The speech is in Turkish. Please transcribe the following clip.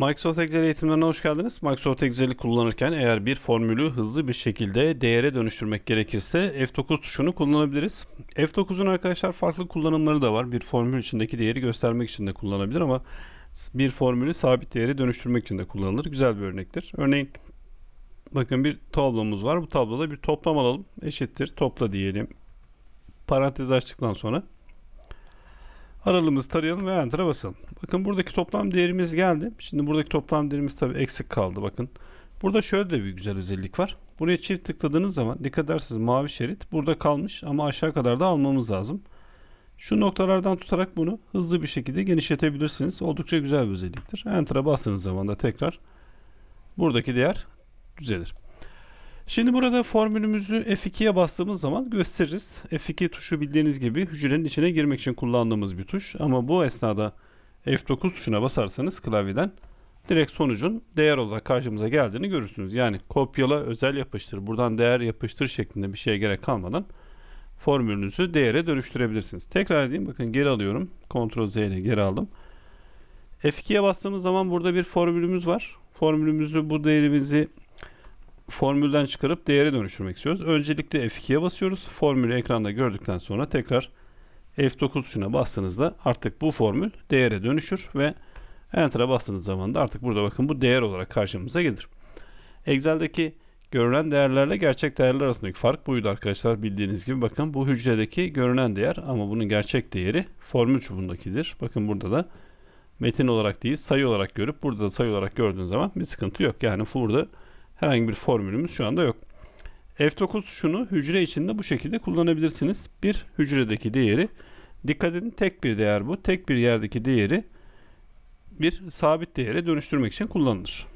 Microsoft Excel eğitimlerine hoş geldiniz. Microsoft Excel'i kullanırken eğer bir formülü hızlı bir şekilde değere dönüştürmek gerekirse F9 tuşunu kullanabiliriz. F9'un arkadaşlar farklı kullanımları da var. Bir formül içindeki değeri göstermek için de kullanabilir ama bir formülü sabit değere dönüştürmek için de kullanılır. Güzel bir örnektir. Örneğin bakın bir tablomuz var. Bu tabloda bir toplam alalım. Eşittir topla diyelim. Parantez açtıktan sonra Aralığımızı tarayalım ve Enter'a basalım. Bakın buradaki toplam değerimiz geldi. Şimdi buradaki toplam değerimiz tabii eksik kaldı bakın. Burada şöyle de bir güzel özellik var. Buraya çift tıkladığınız zaman dikkat ederseniz mavi şerit burada kalmış ama aşağı kadar da almamız lazım. Şu noktalardan tutarak bunu hızlı bir şekilde genişletebilirsiniz. Oldukça güzel bir özelliktir. Enter'a bastığınız zaman da tekrar buradaki değer düzelir. Şimdi burada formülümüzü F2'ye bastığımız zaman gösteririz. F2 tuşu bildiğiniz gibi hücrenin içine girmek için kullandığımız bir tuş. Ama bu esnada F9 tuşuna basarsanız klavyeden direkt sonucun değer olarak karşımıza geldiğini görürsünüz. Yani kopyala, özel yapıştır, buradan değer yapıştır şeklinde bir şeye gerek kalmadan formülünüzü değere dönüştürebilirsiniz. Tekrar edeyim bakın geri alıyorum. Ctrl Z ile geri aldım. F2'ye bastığımız zaman burada bir formülümüz var. Formülümüzü bu değerimizi formülden çıkarıp değere dönüştürmek istiyoruz. Öncelikle F2'ye basıyoruz. Formülü ekranda gördükten sonra tekrar F9 tuşuna bastığınızda artık bu formül değere dönüşür ve Enter'a bastığınız zaman da artık burada bakın bu değer olarak karşımıza gelir. Excel'deki görünen değerlerle gerçek değerler arasındaki fark buydu arkadaşlar. Bildiğiniz gibi bakın bu hücredeki görünen değer ama bunun gerçek değeri formül çubuğundakidir. Bakın burada da metin olarak değil sayı olarak görüp burada da sayı olarak gördüğünüz zaman bir sıkıntı yok. Yani burada herhangi bir formülümüz şu anda yok. F9 tuşunu hücre içinde bu şekilde kullanabilirsiniz. Bir hücredeki değeri dikkat edin tek bir değer bu. Tek bir yerdeki değeri bir sabit değere dönüştürmek için kullanılır.